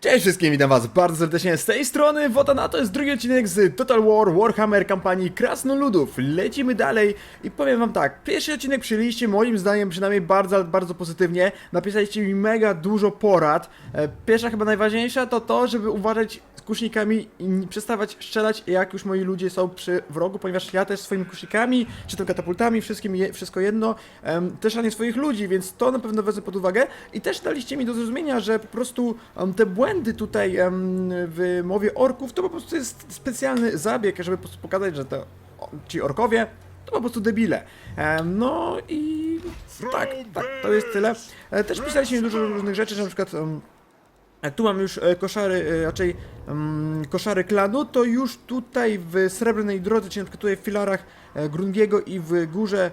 Cześć wszystkim, witam was bardzo serdecznie z tej strony Wotana, to jest drugi odcinek z Total War Warhammer kampanii Krasnoludów. Lecimy dalej i powiem wam tak, pierwszy odcinek przyjęliście moim zdaniem przynajmniej bardzo, bardzo pozytywnie. Napisaliście mi mega dużo porad. E, Pierwsza chyba najważniejsza to to, żeby uważać kusznikami i przestawać strzelać jak już moi ludzie są przy wrogu, ponieważ ja też swoimi kusznikami, czy to katapultami, wszystkim je, wszystko jedno, em, też ranię swoich ludzi, więc to na pewno wezmę pod uwagę i też daliście mi do zrozumienia, że po prostu em, te błędy tutaj em, w mowie orków to po prostu jest specjalny zabieg, żeby po prostu pokazać, że to ci orkowie to po prostu debile. No i tak, tak, to jest tyle. E, Też pisaliście mi dużo różnych rzeczy, że na przykład jak tu mam już e, koszary, e, raczej mm, koszary klanu, to już tutaj w Srebrnej Drodze, czyli na przykład tutaj w filarach e, Grungiego i w górze,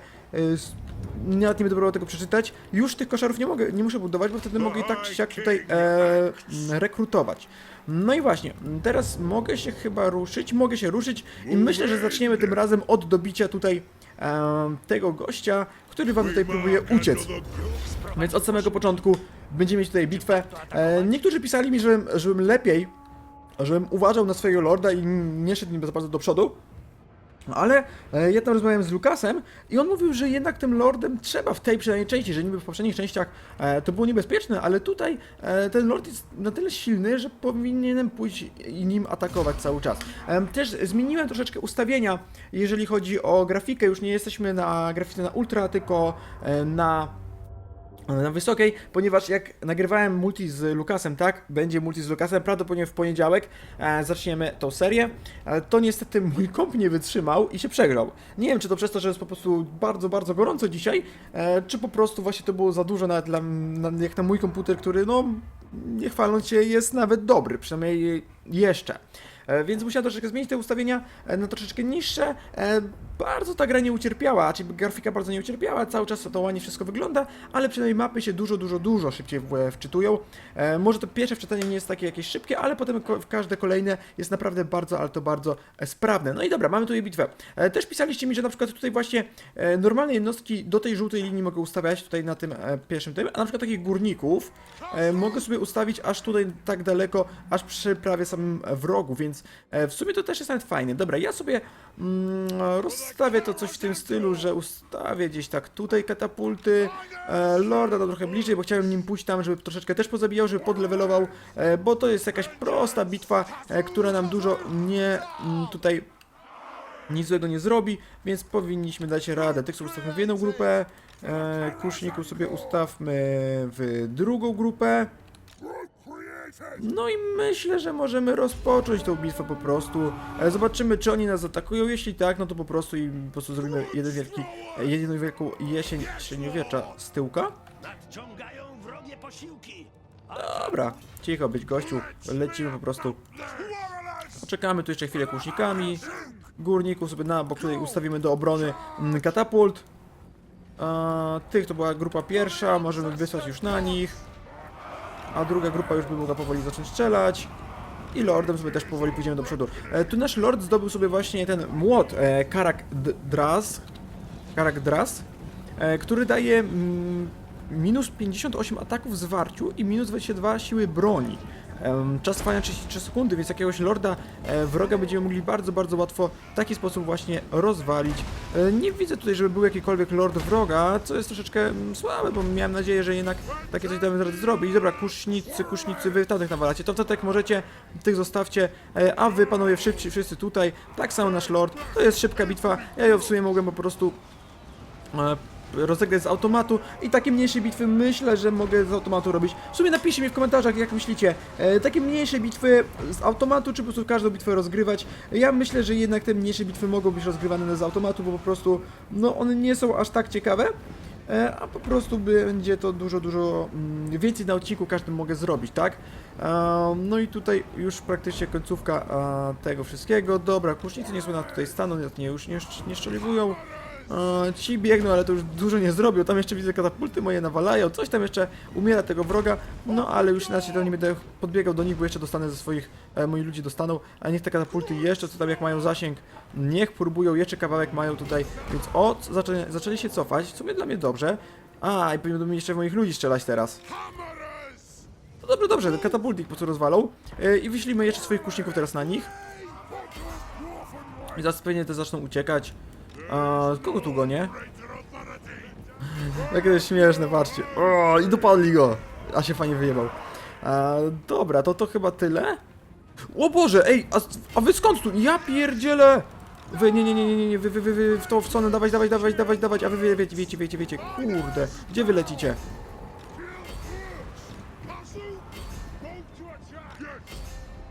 nawet nie będę próbował tego przeczytać, już tych koszarów nie mogę, nie muszę budować, bo wtedy mogę i tak czy siak tutaj e, rekrutować. No i właśnie, teraz mogę się chyba ruszyć, mogę się ruszyć i myślę, że zaczniemy tym razem od dobicia tutaj e, tego gościa, który wam tutaj próbuje uciec. Więc od samego początku będziemy mieć tutaj bitwę. E, niektórzy pisali mi, żebym, żebym lepiej, żebym uważał na swojego lorda i nie szedł nim za bardzo do przodu. Ale e, ja tam rozmawiałem z Lukasem i on mówił, że jednak tym lordem trzeba w tej przynajmniej części, że niby w poprzednich częściach e, to było niebezpieczne, ale tutaj ten lord jest na tyle silny, że powinienem pójść i nim atakować cały czas. Też zmieniłem troszeczkę ustawienia, jeżeli chodzi o grafikę. Już nie jesteśmy na grafice na ultra, tylko na na wysokiej, ponieważ jak nagrywałem multi z Lukasem, tak, będzie multi z Lukasem, prawdopodobnie w poniedziałek e, zaczniemy tą serię, to niestety mój komp nie wytrzymał i się przegrał. Nie wiem, czy to przez to, że jest po prostu bardzo, bardzo gorąco dzisiaj, e, czy po prostu właśnie to było za dużo nawet dla, na, jak na mój komputer, który no, nie chwaląc się, jest nawet dobry, przynajmniej jeszcze. E, Więc musiałem troszeczkę zmienić te ustawienia e, na troszeczkę niższe. E, Bardzo ta gra nie ucierpiała, czyli grafika bardzo nie ucierpiała, cały czas to ładnie wszystko wygląda, ale przynajmniej mapy się dużo, dużo, dużo szybciej wczytują. Może to pierwsze wczytanie nie jest takie jakieś szybkie, ale potem każde kolejne jest naprawdę bardzo, ale to bardzo sprawne. No i dobra, mamy tutaj bitwę. Też pisaliście mi, że na przykład tutaj właśnie normalne jednostki do tej żółtej linii mogę ustawiać tutaj na tym pierwszym tym, a na przykład takich górników mogę sobie ustawić aż tutaj tak daleko, aż przy prawie samym wrogu, więc e, w sumie to też jest nawet fajne. Dobra, ja sobie mm, rozstawię to coś w tym stylu, że ustawię gdzieś tak tutaj katapulty, e, Lorda to trochę bliżej, bo chciałem nim pójść tam, żeby troszeczkę też pozabijał, żeby podlewelował, e, bo to jest jakaś prosta bitwa, która nam dużo nie mm, tutaj nic złego nie zrobi, więc powinniśmy dać radę. Tych sobie ustawmy w jedną grupę, e, kuszników sobie ustawmy w drugą grupę. No i myślę, że możemy rozpocząć tą bitwę po prostu. E, Zobaczymy, czy oni nas atakują. Jeśli tak, no to po prostu i po prostu zrobimy jeden wielki, e, jedną wielką jesień średniowiecza z tyłka. Nadciągają wrogie posiłki. Dobra, cicho być gościu, lecimy po prostu. Poczekamy tu jeszcze chwilę kusznikami. Górników sobie na bok tutaj ustawimy do obrony mm, katapult. A, tych to była grupa pierwsza, możemy wysłać już na nich. A druga grupa już by mogła powoli zacząć strzelać. I lordem sobie też powoli pójdziemy do przodu. E, tu nasz lord zdobył sobie właśnie ten młot e, Karak Dras. Karak Dras, e, który daje mm, minus 58 ataków zwarciu i minus 22 siły broni. Czas trwania 33 sekundy, więc jakiegoś lorda e, wroga będziemy mogli bardzo, bardzo łatwo w taki sposób właśnie rozwalić. E, Nie widzę tutaj, żeby był jakikolwiek lord wroga, co jest troszeczkę mm, słabe, bo miałem nadzieję, że jednak takie coś damy radę zrobić. Dobra, kusznicy, kusznicy, wy tamtych nawalacie, to tak możecie, tych zostawcie, e, a wy panowie wszyscy, wszyscy tutaj, tak samo nasz lord, to jest szybka bitwa, ja ją w sumie mogłem po prostu rozegrać z automatu i takie mniejsze bitwy myślę, że mogę z automatu robić. W sumie napiszcie mi w komentarzach, jak myślicie, e, takie mniejsze bitwy z automatu, czy po prostu każdą bitwę rozgrywać. Ja myślę, że jednak te mniejsze bitwy mogą być rozgrywane z automatu, bo po prostu, no one nie są aż tak ciekawe. E, A po prostu będzie to dużo, dużo mm, więcej na odcinku każdym mogę zrobić, tak? E, No i tutaj już praktycznie końcówka e, tego wszystkiego. Dobra, kusznicy nie są na tutaj staną, nie, już nie, nie szczeliwują. Ci biegną, ale to już dużo nie zrobią. Tam jeszcze widzę katapulty moje nawalają, coś tam jeszcze umiera tego wroga. No ale już inaczej to nie będę podbiegał do nich, bo jeszcze dostanę ze swoich, e, moi ludzie dostaną. A niech te katapulty jeszcze, co tam jak mają zasięg, niech próbują, jeszcze kawałek mają tutaj. Więc o, co- zaczęli, się cofać, w sumie dla mnie dobrze. A, i będą jeszcze w moich ludzi strzelać teraz. No dobrze, dobrze, katapultik po prostu rozwalą. E, I wyślimy jeszcze swoich kuszników teraz na nich. I zaraz te zaczną uciekać. A, kogo tu gonię? Jakie to jest śmieszne, patrzcie. O, i dopadli go. A się fajnie wyjebał. A, dobra, to to chyba tyle. O Boże, ej, a, a wy skąd tu? Ja pierdzielę! Wy, nie, nie, nie, nie, nie, nie, wy, wy, wy, wy w tą w stronę, dawać, dawać, dawać, dawać, dawać, a wy wie, wiecie, wiecie, wiecie, wiecie, kurde, gdzie wy lecicie?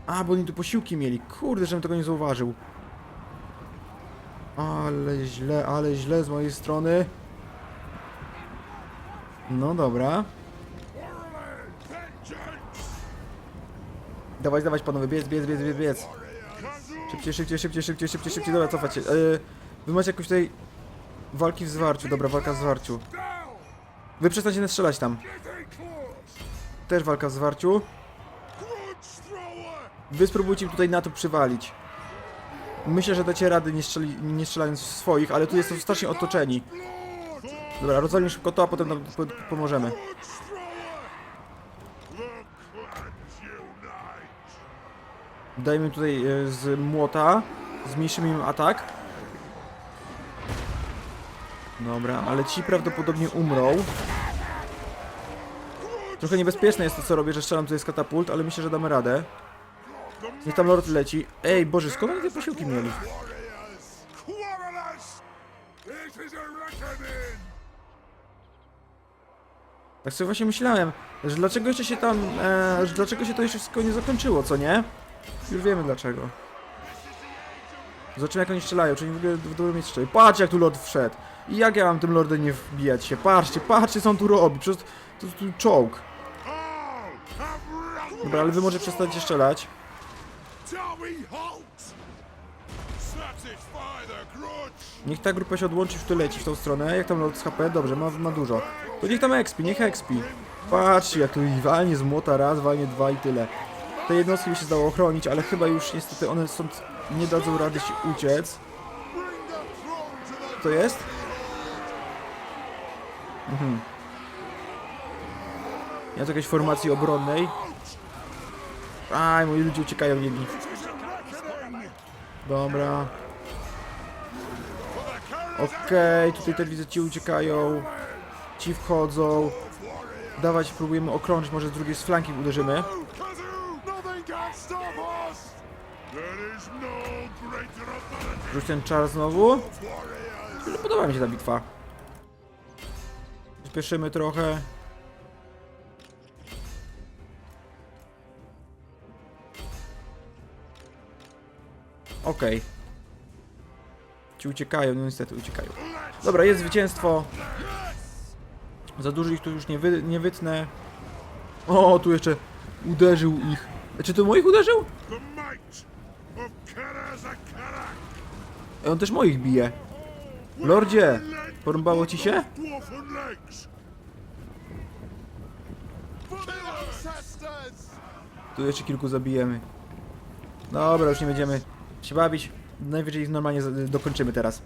A, bo oni tu posiłki mieli, kurde, żebym tego nie zauważył. Ale źle, ale źle z mojej strony. No dobra. Dawać, dawać panowie, biec, biec, biec, biec, biec. Szybciej, szybciej, szybciej, szybciej, szybciej, szybciej, dobra, cofać się. Yy, wy macie jakąś tutaj walki w zwarciu, dobra, walka w zwarciu. Wy przestańcie strzelać tam. Też walka w zwarciu. Wy spróbujcie tutaj na to przywalić. Myślę, że dacie rady nie, strzeli, nie strzelając w swoich, ale tu jest strasznie otoczeni. Dobra, rozwalimy szybko to, a potem nam po, pomożemy. Dajmy tutaj e, z młota, zmniejszymy im atak. Dobra, ale ci prawdopodobnie umrą. Trochę niebezpieczne jest to, co robię, że strzelam tutaj z katapult, ale myślę, że damy radę. Niech tam lord leci. Ej, Boże, skąd oni te posiłki mieli? Tak sobie właśnie myślałem, że dlaczego jeszcze się tam, e, że dlaczego się to jeszcze wszystko nie zakończyło, co nie? Już wiemy dlaczego. Zobaczymy jak oni strzelają, czy oni w ogóle w dobrym miejscu strzelają. Patrz jak tu lord wszedł. I jak ja mam tym lordem nie wbijać się? Patrzcie, patrzcie co on tu robi, to, to tu czołg. Dobra, ale wy może przestańcie strzelać. Niech ta grupa się odłączy, w to leci w tą stronę. Jak tam lord z HP? Dobrze, ma, ma dużo. To niech tam expi, niech expi. Patrzcie, jak tu walnie z młota raz, walnie dwa i tyle. Te jednostki by się zdało ochronić, ale chyba już niestety one stąd nie dadzą rady się uciec. To jest? Mhm. Ja tu jakiejś formacji obronnej. Aj, moi ludzie uciekają jedni. Dobra. Okej, tutaj też widzę ci uciekają. Ci wchodzą. Dawać, próbujemy okrążyć, może z drugiej z flanki uderzymy. Rzuć ten czar znowu. Podoba mi się ta bitwa. Spieszymy trochę. Okej. Ci uciekają, no niestety uciekają. Dobra, jest zwycięstwo. Za dużo ich tu już nie, wy, nie wytnę. O, tu jeszcze uderzył ich. Czy to moich uderzył? Ej, On też moich bije. Lordzie, porąbało ci się? Tu jeszcze kilku zabijemy. Dobra, już nie będziemy się bawić. Najwyżej normalnie dokończymy teraz.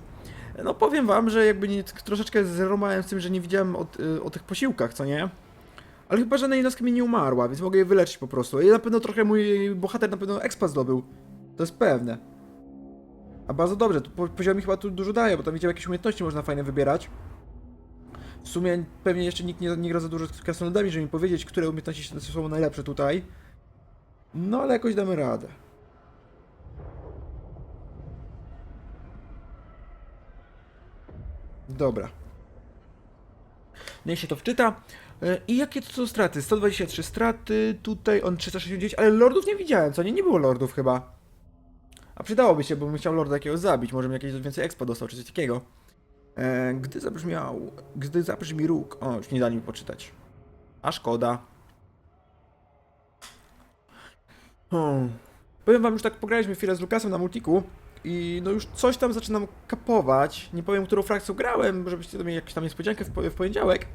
No powiem wam, że jakby nie, troszeczkę zeromałem z tym, że nie widziałem o, y, o tych posiłkach, co nie? Ale chyba żadna jednostka mi nie umarła, więc mogę je wyleczyć po prostu. I na pewno trochę mój bohater na pewno expa zdobył. To jest pewne. A bardzo dobrze, tu po- poziomi chyba tu dużo daje, bo tam widziałem jakieś umiejętności można fajne wybierać. W sumie pewnie jeszcze nikt nie, nie gra za dużo z krasnoludami, żeby mi powiedzieć, które umiejętności są najlepsze tutaj. No ale jakoś damy radę. Dobra. Niech się to wczyta. E, I jakie to są straty? 123 straty, tutaj on 369, ale lordów nie widziałem, co nie? Nie było lordów chyba. A przydałoby się, bo bym chciał lorda jakiegoś zabić, może bym jakieś więcej expa dostał, czy coś takiego. E, gdy zabrzmiał, gdy zabrzmi róg, o, już nie dali mi poczytać. A szkoda. Hmm. Powiem wam, już tak pograliśmy chwilę z Lukasem na multiku i no już coś tam zaczynam kapować. Nie powiem, którą frakcją grałem, żebyście mieli jakąś tam niespodziankę w, w poniedziałek.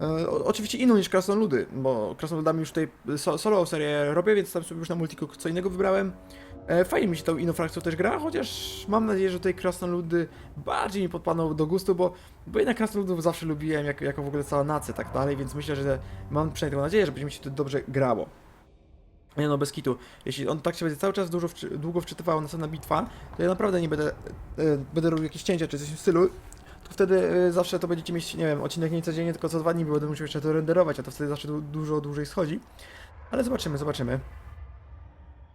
E, o, oczywiście inną niż Krasnoludy, bo Krasnoludami już tutaj so, solo serię robię, więc tam sobie już na multiku co innego wybrałem. E, fajnie mi się tą inną frakcją też gra, chociaż mam nadzieję, że tutaj Krasnoludy bardziej mi podpadną do gustu, bo, bo jednak Krasnoludów zawsze lubiłem jak, jako w ogóle cała nacja tak dalej, więc myślę, że mam przynajmniej taką nadzieję, że będzie mi się to dobrze grało. Nie no, bez kitu. Jeśli on tak się będzie cały czas dużo wczy, długo wczytywał następna bitwa, to ja naprawdę nie będę, e, będę robił jakieś cięcia czy coś w stylu, to wtedy e, zawsze to będziecie mieć, nie wiem, odcinek nie codziennie, tylko co dwa dni, bo będę musiał jeszcze to renderować, a to wtedy zawsze du dużo dłużej schodzi. Ale zobaczymy, zobaczymy.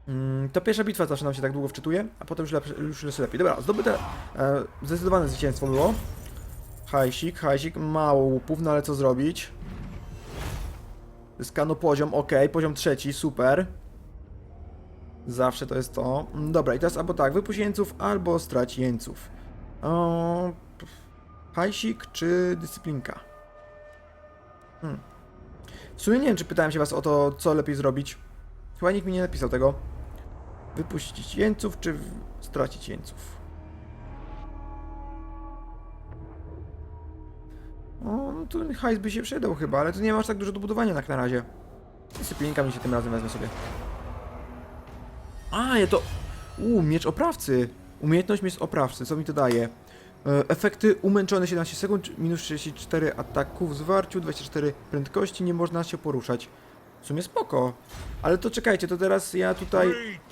Mm, to pierwsza bitwa zawsze nam się tak długo wczytuje, a potem już, lepsze, już lepiej. Dobra, zdobyte e, zdecydowane zwycięstwo było. Hajsik, hajsik, mało łupów, no ale co zrobić? Zyskano poziom, ok, poziom trzeci, super. Zawsze to jest to. Dobra, i teraz albo tak, wypuść jeńców, albo strać jeńców. O, hajsik czy dyscyplinka? Hmm. W sumie nie wiem, czy pytałem się was o to, co lepiej zrobić. Chyba nikt mi nie napisał tego. Wypuścić jeńców, czy stracić jeńców? O, no to hajs by się przydał chyba, ale to nie masz tak dużo do budowania tak na razie. Dyscyplinka mi się tym razem wezmę sobie. A, ja to... Uuu, miecz oprawcy. Umiejętność miecz oprawcy, co mi to daje? E, Efekty umęczone 17 sekund, minus 34 ataków zwarciu, 24 prędkości, nie można się poruszać. W sumie spoko. Ale to czekajcie, to teraz ja tutaj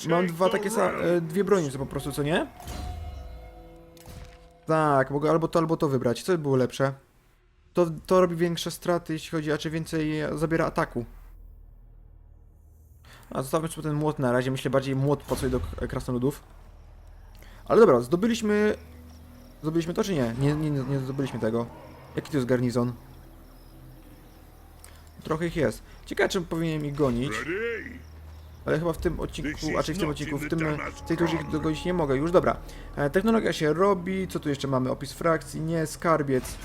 mam dwa takie e, dwie broni po prostu, co nie? Tak, mogę albo to, albo to wybrać. Co by było lepsze? To, to robi większe straty, jeśli chodzi, a czy więcej zabiera ataku. A zostawmy sobie ten młot na razie, myślę bardziej młot co do krasnoludów. Ale dobra, zdobyliśmy... Zdobyliśmy to czy nie? Nie, nie, nie zdobyliśmy tego. Jaki to jest garnizon? Trochę ich jest. Ciekawe, czy powinienem ich gonić. Ale chyba w tym odcinku, a czy w tym odcinku, w tym, w tej turze ich dogonić nie mogę. Już dobra. E, technologia się robi. Co tu jeszcze mamy? Opis frakcji, nie, skarbiec.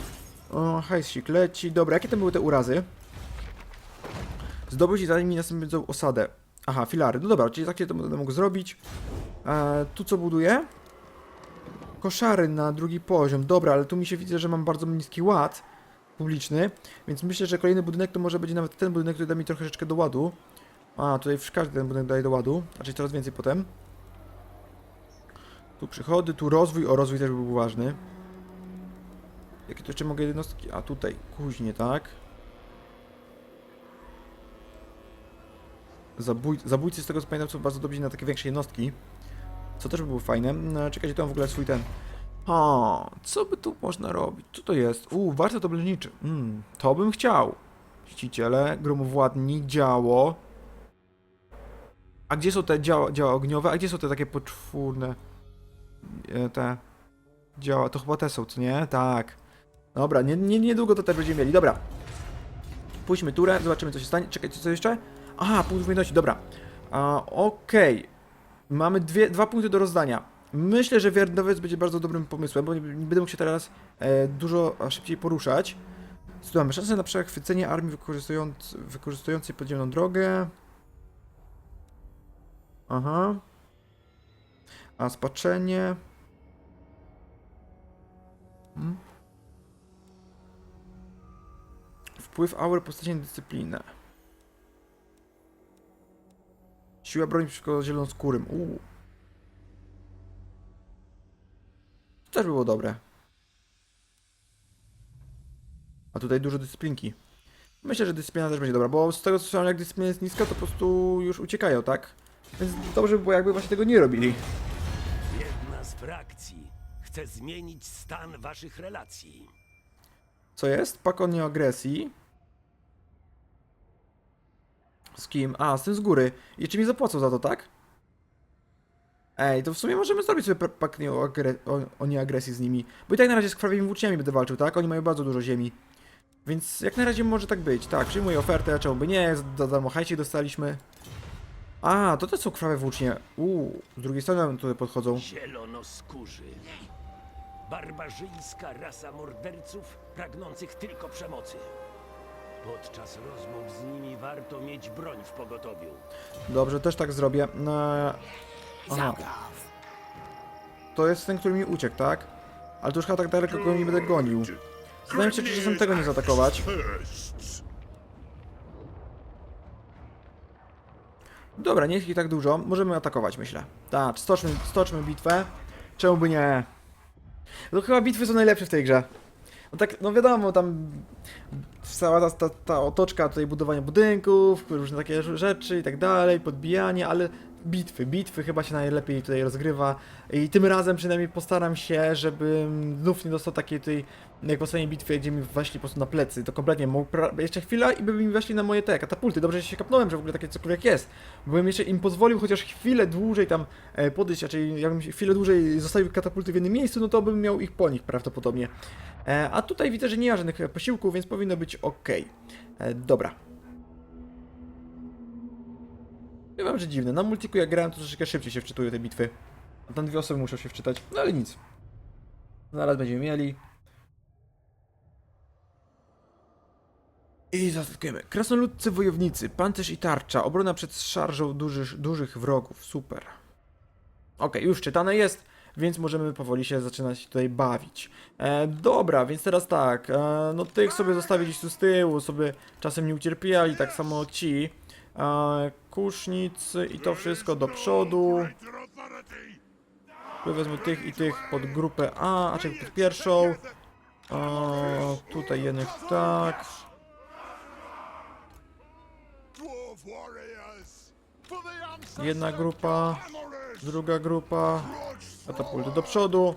O, hajsik leci. Dobra, jakie tam były te urazy? Zdobyć i zanim mi następną osadę. Aha, filary. No dobra, czyli takie to będę mógł zrobić. E, tu co buduję? Koszary na drugi poziom. Dobra, ale tu mi się widzę, że mam bardzo niski ład publiczny, więc myślę, że kolejny budynek to może będzie nawet ten budynek, który da mi troszeczkę do ładu. A, tutaj każdy ten budynek daje do ładu, znaczy coraz więcej potem. Tu przychody, tu rozwój, o rozwój też by był ważny. Jakie tu jeszcze mogę jednostki? A tutaj, kuźnie, tak? Zabój, zabójcy z tego co pamiętam są bardzo dobrzy na takie większe jednostki. Co też by było fajne. No, czekajcie, to mam w ogóle swój ten. O, co by tu można robić? Co to jest? Uuu, warsztat obleżniczy. Mm, to bym chciał. Mściciele, gromowładni, działo. A gdzie są te działa, działa ogniowe? A gdzie są te takie poczwórne? E, Te działa, to chyba te są, co nie? Tak. Dobra, nie, nie, niedługo to też będziemy mieli. Dobra. Pójdźmy turę, zobaczymy co się stanie. Czekajcie, co jeszcze? Aha, punkt umiejętności, dobra. Okej. Mamy dwie, dwa punkty do rozdania. Myślę, że Wiernowiec będzie bardzo dobrym pomysłem, bo nie, nie będę mógł się teraz e, dużo szybciej poruszać. Tu mamy szansę na przechwycenie armii wykorzystując, wykorzystującej podziemną drogę. Aha. A spaczenie. Hmm. Wpływ aur postaci na dyscyplinę. Siła broni przeciwko zielonoskórym. Uuu. To też by było dobre. A tutaj dużo dyscyplinki. Myślę, że dyscyplina też będzie dobra, bo z tego co słyszałem, jak dyscyplina jest niska, to po prostu już uciekają, tak? Więc dobrze by było, jakby właśnie tego nie robili. Jedna z frakcji chce zmienić stan waszych relacji. Co jest? Pak o nieagresji. Z kim? A, z tym z góry. I jeszcze mi zapłacą za to, tak? Ej, to w sumie możemy zrobić sobie pa- pak nie o, agre- o, o nieagresji z nimi. Bo i tak na razie z krwawymi włóczniami będę walczył, tak? Oni mają bardzo dużo ziemi. Więc jak na razie może tak być. Tak, przyjmuję ofertę, czemu by nie? Za darmo hajcie dostaliśmy. A, to te są krwawe włócznie. Uuu, z drugiej strony tutaj podchodzą. Zielonoskórzy. Barbarzyńska rasa morderców pragnących tylko przemocy. Podczas rozmów z nimi warto mieć broń w pogotowiu. Dobrze, też tak zrobię. No... Aha. To jest ten, który mi uciekł, tak? Ale to już chyba tak daleko go nie będę gonił. Zastanawiam się, czy czasem tego nie zaatakować. Dobra, nie jest ich tak dużo. Możemy atakować, myślę. Tak, stoczmy, stoczmy bitwę. Czemu by nie? No chyba bitwy są najlepsze w tej grze. No tak, no wiadomo, tam cała ta, ta, ta otoczka tutaj budowania budynków, różne takie rz- rzeczy i tak dalej, podbijanie, ale bitwy, bitwy chyba się najlepiej tutaj rozgrywa. I tym razem przynajmniej postaram się, żeby znów nie dostał takiej tutaj, jak w ostatniej bitwie, gdzie mi weszli po prostu na plecy, to kompletnie mógł, jeszcze chwila i by mi weszli na moje te katapulty, dobrze że się kapnąłem, że w ogóle takie cokolwiek jest, bym jeszcze im pozwolił chociaż chwilę dłużej tam e, podejść, raczej jakbym chwilę dłużej zostawił katapulty w jednym miejscu, no to bym miał ich po nich prawdopodobnie. E, a tutaj widzę, że nie ma żadnych posiłków, więc powinno być ok. E, dobra. Wiem, że dziwne. Na multiku jak grałem, to troszeczkę szybciej się wczytują te bitwy. A tam dwie osoby muszą się wczytać. No ale nic. Zaraz będziemy mieli. I zaatakujemy. Krasnoludcy wojownicy, pancerz i tarcza, obrona przed szarżą dużych, dużych wrogów. Super. Okej, już czytane jest, więc możemy powoli się zaczynać tutaj bawić. E, dobra, więc teraz tak, e, no tych sobie zostawię gdzieś tu z tyłu, sobie czasem nie ucierpiali, tak samo ci. E, kusznicy i to wszystko do przodu. Wezmę tych i tych pod grupę A, a czyli pod pierwszą. Tutaj jednych tak. Jedna grupa, druga grupa, katapulty do przodu.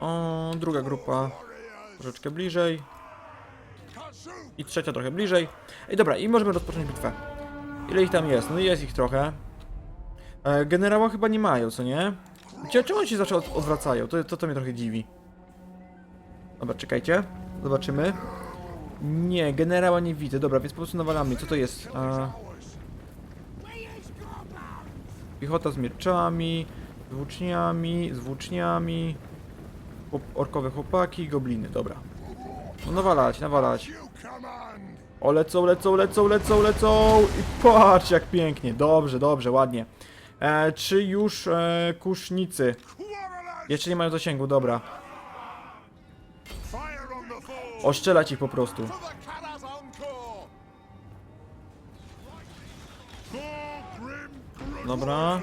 O, druga grupa troszeczkę bliżej. I trzecia trochę bliżej. I dobra, i możemy rozpocząć bitwę. Ile ich tam jest? No jest ich trochę. E, generała chyba nie mają, co nie? Czemu oni się zawsze od, odwracają? To, to, to mnie trochę dziwi. Dobra, czekajcie. Zobaczymy. Nie, generała nie widzę. Dobra, więc po prostu nawalamy. Co to jest? E, piechota z mieczami, z włóczniami, z włóczniami. Orkowe chłopaki, gobliny. Dobra. No nawalać, nawalać. O, lecą, lecą, lecą, lecą, lecą! I patrz jak pięknie. Dobrze, dobrze, ładnie. E, czy już e, kusznicy? Jeszcze nie mają zasięgu, dobra. Oszczelać ich po prostu. Dobra.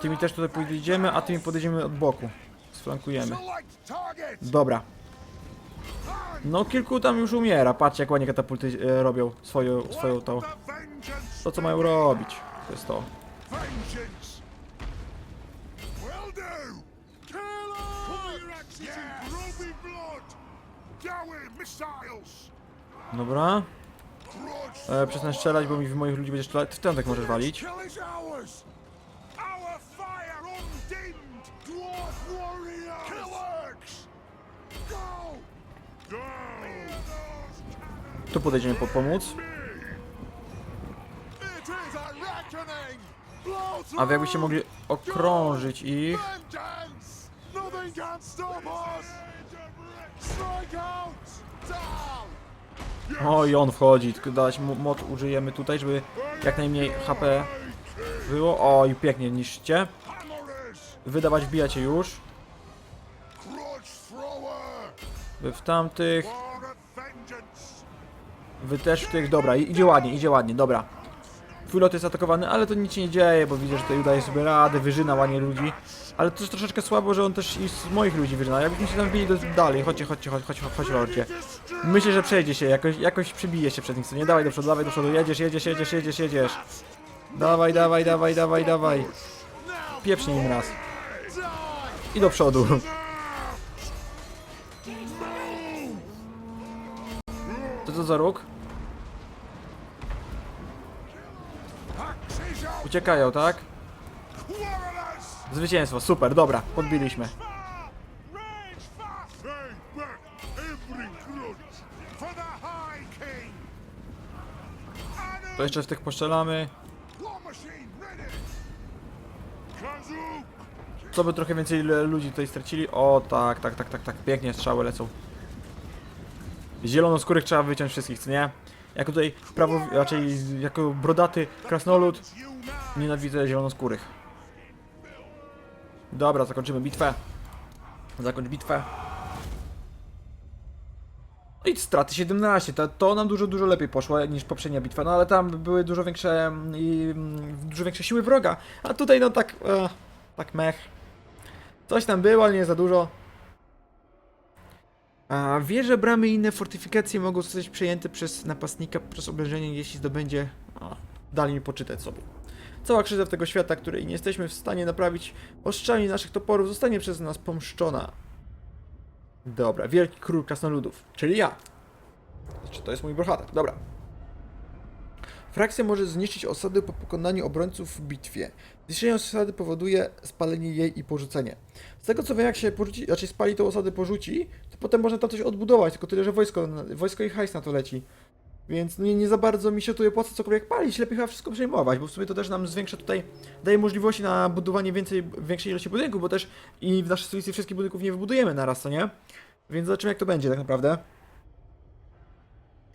Tymi też tutaj podejdziemy, a tymi podejdziemy od boku. Sflankujemy. Dobra. No kilku tam już umiera. Patrzcie jak ładnie katapulty e, robią swoją, swoją to. To co mają robić. To jest to. Dobra. E, przestań strzelać, bo mi w moich ludzi będzie strzelać. W tętek możesz walić. Dwarf warriors! Killers! Go! Go! Tu podejdziemy po a wy jakbyście mogli okrążyć ich. O i on wchodzi, tylko dać mod użyjemy tutaj, żeby jak najmniej HP było. O i pięknie niszcie. Wydawać wbijacie już. Wy w tamtych. Wy też w tych. Dobra, idzie ładnie, idzie ładnie, dobra. Twój lot jest atakowany, ale to nic się nie dzieje, bo widzę, że tutaj udaje sobie radę, wyżyna ładnie ludzi. Ale to jest troszeczkę słabo, że on też i z moich ludzi wyżyna. Jakbyśmy się tam wbili do, dalej, chodźcie, chodźcie, chodź, chodź, chodź, lordzie. Myślę, że przejdzie się, jakoś, jakoś przybije się przed nich, co nie? Dawaj do przodu, dawaj do przodu, jedziesz, jedziesz, jedziesz, jedziesz, jedziesz. Dawaj, dawaj, dawaj, dawaj, dawaj. Pieprznij im raz. I do przodu. To co za róg? Uciekają, tak? Zwycięstwo, super, dobra, podbiliśmy. To jeszcze w tych poszczelamy. Co by trochę więcej ludzi tutaj stracili? O, tak, tak, tak, tak, tak, pięknie strzały lecą. Zielonoskórych trzeba wyciąć wszystkich, co nie? Jako tutaj prawo, raczej jako brodaty krasnolud nienawidzę zielonoskórych. Dobra, zakończymy bitwę. Zakończ bitwę. No i straty 17, to, to nam dużo, dużo lepiej poszło niż poprzednia bitwa, no ale tam były dużo większe mm, i mm, dużo większe siły wroga, a tutaj no tak, e, tak mech. Coś tam było, ale nie za dużo. A wieże, bramy i inne fortyfikacje mogą zostać przejęte przez napastnika przez oblężenie, jeśli zdobędzie... O, dali mi poczytać sobie. Cała krzyza tego świata, której nie jesteśmy w stanie naprawić ostrzami naszych toporów, zostanie przez nas pomszczona. Dobra, wielki król krasnoludów, czyli ja. Znaczy, to jest mój bohater, dobra. Frakcja może zniszczyć osady po pokonaniu obrońców w bitwie. Zniszczenie osady powoduje spalenie jej i porzucenie. Z tego co wiem, jak się porzuci, znaczy spali tą osadę, porzuci, to potem można tam coś odbudować, tylko tyle, że wojsko, wojsko i hajs na to leci. Więc nie, nie za bardzo mi się tu opłaca cokolwiek palić, lepiej chyba wszystko przejmować, bo w sumie to też nam zwiększa tutaj, daje możliwości na budowanie więcej, większej ilości budynków, bo też i w naszej stolicy wszystkich budynków nie wybudujemy naraz, co nie? Więc zobaczymy jak to będzie tak naprawdę.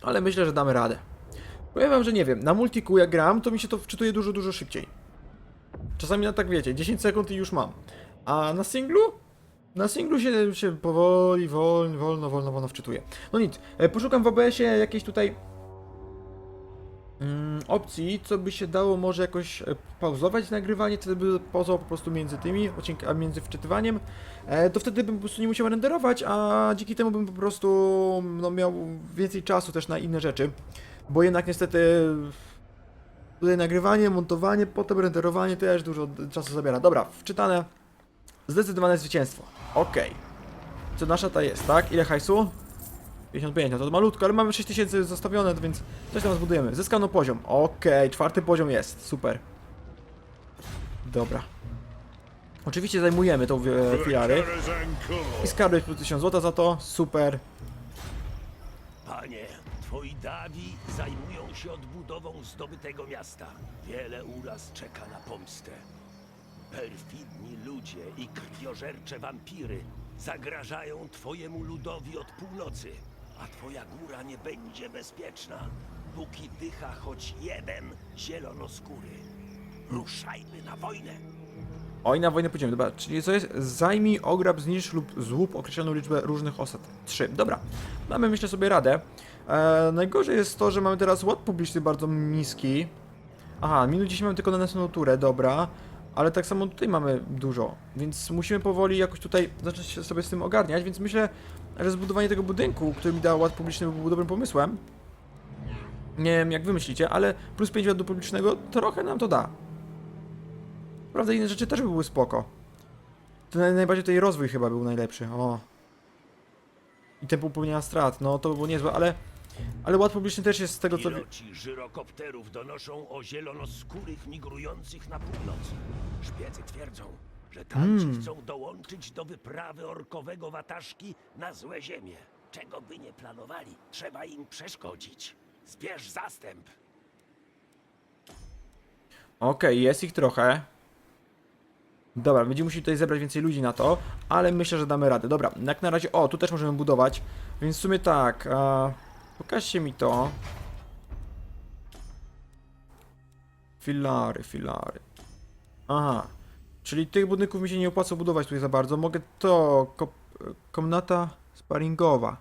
Ale myślę, że damy radę. Powiem wam, że nie wiem, na multiku jak gram, to mi się to wczytuje dużo, dużo szybciej. Czasami na tak wiecie, 10 sekund i już mam. A na singlu? Na singlu się, się powoli, wolno, wolno, wolno, wolno wczytuje. No nic, e, poszukam w OBS-ie jakiejś tutaj opcji, co by się dało może jakoś e, pauzować nagrywanie, wtedy by pauzował po prostu między tymi, odcinkami, między wczytywaniem, e, to wtedy bym po prostu nie musiał renderować, a dzięki temu bym po prostu no, miał więcej czasu też na inne rzeczy, bo jednak niestety tutaj nagrywanie, montowanie, potem renderowanie też dużo czasu zabiera. Dobra, wczytane, zdecydowane zwycięstwo, okej. Co nasza ta jest, tak? Ile hajsu? 55, no to malutko, ale mamy 6000 zostawione, więc coś tam zbudujemy. Zyskano poziom. Okej, czwarty poziom jest. Super. Dobra. Oczywiście zajmujemy tą e, filary. I skarby plus 1000 zł za to. Super. Panie, twoi dawi zajmują się odbudową zdobytego miasta. Wiele uraz czeka na pomstę. Perfidni ludzie i krwiożercze wampiry zagrażają twojemu ludowi od północy, a twoja góra nie będzie bezpieczna, póki dycha choć jeden zielonoskóry. Ruszajmy na wojnę! Oj, na wojnę pójdziemy. Dobra, czyli co jest? Zajmij, ograb, zniszcz lub złup określoną liczbę różnych osad. Trzy. Dobra. Mamy, myślę, sobie radę. E, najgorzej jest to, że mamy teraz ład publiczny bardzo niski. Aha, minut 10 mamy tylko na następną turę, dobra. Ale tak samo tutaj mamy dużo, więc musimy powoli jakoś tutaj zacząć się sobie z tym ogarniać, więc myślę, że zbudowanie tego budynku, który mi dał ład publiczny, był dobrym pomysłem. Nie wiem, jak wy myślicie, ale plus 5 ładu publicznego trochę nam to da. Prawda, inne rzeczy też by były spoko. To naj, najbardziej tutaj rozwój chyba był najlepszy, o. I tempo upełnienia strat, no to by było niezłe, ale... Ale ład publiczny też jest z tego co... Piloci żyrokopterów donoszą o zielonoskórych migrujących na północ. Szpiecy twierdzą, że tamci chcą dołączyć do wyprawy orkowego wataszki na złe ziemie. Czego by nie planowali, trzeba im przeszkodzić. Zbierz zastęp. Okej, jest ich trochę. Dobra, będziemy musieli tutaj zebrać więcej ludzi na to, ale myślę, że damy radę. Dobra, jak na razie, o, tu też możemy budować, więc w sumie tak, a, pokażcie mi to. Filary, filary. Aha, czyli tych budynków mi się nie opłaca budować tutaj za bardzo. Mogę to, ko komnata sparingowa.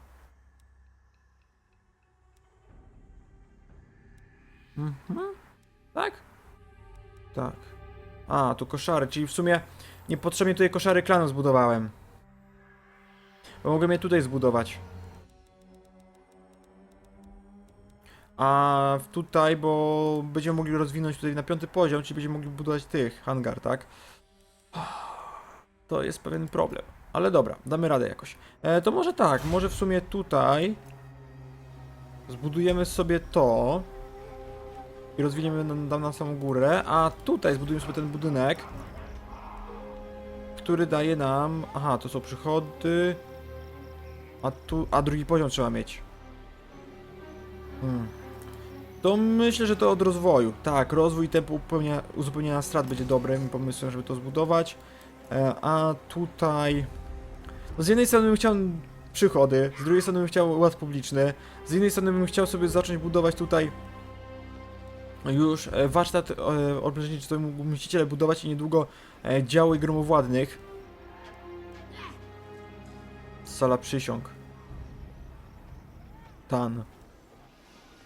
Mhm, tak? Tak. A, tu koszary, czyli w sumie niepotrzebnie tutaj koszary klanu zbudowałem. Bo mogłem je tutaj zbudować. A tutaj, bo będziemy mogli rozwinąć tutaj na piąty poziom, czyli będziemy mogli budować tych, hangar, tak? To jest pewien problem. Ale dobra, damy radę jakoś. E, to może tak, może w sumie tutaj zbudujemy sobie to i rozwiniemy na, tam na samą górę, a tutaj zbudujemy sobie ten budynek, który daje nam... Aha, to są przychody, a tu... a drugi poziom trzeba mieć. Hmm to myślę, że to od rozwoju. Tak, rozwój tempo uzupełnia, uzupełnienia strat będzie dobrym pomysłem, żeby to zbudować. E, a tutaj... No z jednej strony bym chciał przychody, z drugiej strony bym chciał ład publiczny, z jednej strony bym chciał sobie zacząć budować tutaj już e, warsztat e, obrężniczy, to musicie budować i niedługo e, działy gromowładnych. Sala przysiąg. Tan.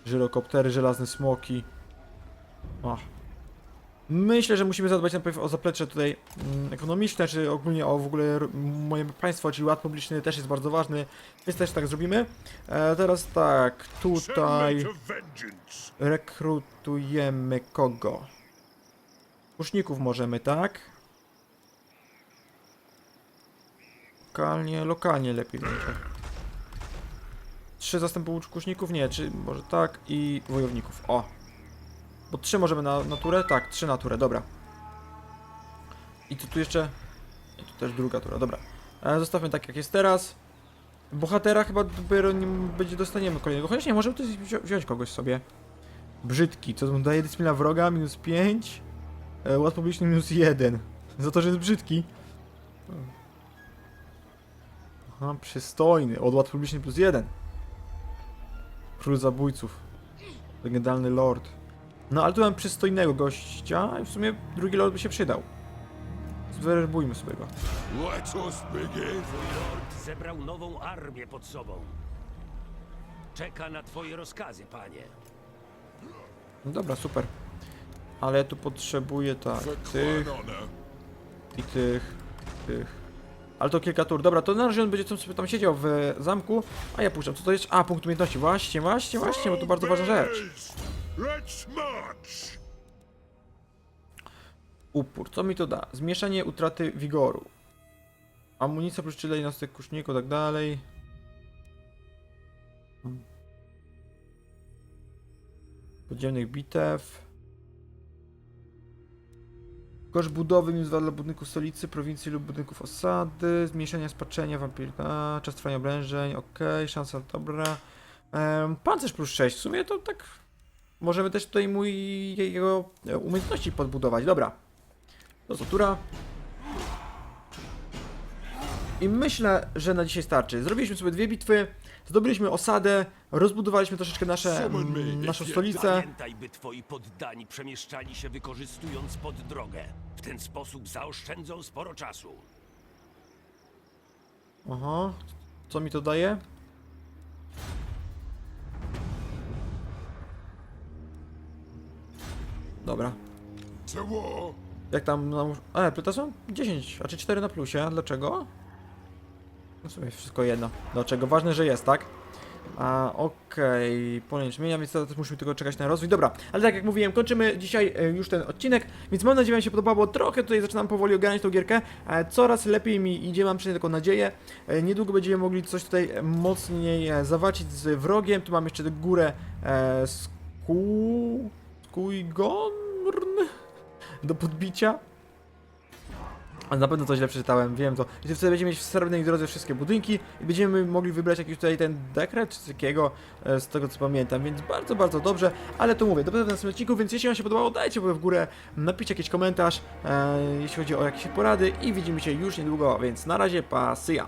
Żyrokoptery, żelazne smoki. Myślę, że musimy zadbać najpierw o zaplecze tutaj mm, ekonomiczne, czy ogólnie o w ogóle moje państwo, czyli ład publiczny też jest bardzo ważny, więc też tak zrobimy. E, teraz tak, tutaj rekrutujemy kogo? Kuszników możemy, tak? Lokalnie, lokalnie lepiej będzie. Trzy zastępów kuszników? Nie, czy może tak i wojowników. O! Bo trzy możemy na naturę? Tak, trzy naturę, dobra. I co tu jeszcze? I tu też druga tura, dobra. E, zostawmy tak jak jest teraz. Bohatera chyba dopiero będzie dostaniemy kolejnego. Chociaż nie, możemy tu wzi- wziąć kogoś sobie. Brzydki, co mu daje dyscyplina wroga? Minus 5. E, ład publiczny minus 1. Za to, że jest brzydki. Aha, przystojny. Od ład publiczny plus 1. Król zabójców. Legendarny lord. No ale tu mam przystojnego gościa i w sumie drugi lord by się przydał. Zwerbujmy sobie go. Let us begin. Lord zebrał nową armię pod sobą. Czeka na twoje rozkazy, panie. No dobra, super. Ale ja tu potrzebuję tak, tych i tych, tych. Ale to kilka tur. Dobra, to na razie on będzie sobie tam siedział w zamku, a ja puszczam. Co to jest? A, punkt umiejętności. Właśnie, właśnie, właśnie, bo to bardzo ważna rzecz. Upór. Co mi to da? Zmieszanie utraty wigoru. Amunicja plus 4 jednostek kuszników, tak dalej. Podziemnych bitew. Koszt budowy minus 2 dla budynków stolicy, prowincji lub budynków osady. Zmniejszenie spaczenia wampirka. Czas trwania oblężeń. Ok, szansa dobra. Um, pancerz plus 6. W sumie to tak. Możemy też tutaj mój jego e, umiejętności podbudować. Dobra. To co, tura. I myślę, że na dzisiaj starczy. Zrobiliśmy sobie dwie bitwy, zdobyliśmy osadę, rozbudowaliśmy troszeczkę nasze, mm, naszą stolicę. Pamiętaj, by twoi poddani przemieszczali się wykorzystując pod drogę. W ten sposób zaoszczędzą sporo czasu. Aha, co mi to daje? Dobra. Jak tam na... E, pyta są 10, a czy 4 na plusie? Dlaczego? No sobie wszystko jedno. Dlaczego? Ważne, że jest, tak? A, okej, okay. zmienia, więc teraz musimy tylko czekać na rozwój. Dobra, ale tak jak mówiłem, kończymy dzisiaj e, już ten odcinek, więc mam nadzieję, że się podobało. Trochę tutaj zaczynam powoli ogarniać tą gierkę. E, coraz lepiej mi idzie, mam przynajmniej taką nadzieję. E, niedługo będziemy mogli coś tutaj mocniej zawalczyć z wrogiem. Tu mam jeszcze górę e, Sku... Do podbicia. Na pewno coś źle przeczytałem, wiem to. I wtedy będziemy mieć w srebrnej drodze wszystkie budynki i będziemy mogli wybrać jakiś tutaj ten dekret czy takiego, e, z tego co pamiętam, więc bardzo, bardzo dobrze, ale to mówię, do w następnym odcinku, więc jeśli wam się podobało, dajcie w górę, napiszcie jakiś komentarz, e, jeśli chodzi o jakieś porady i widzimy się już niedługo, więc na razie, pasyja.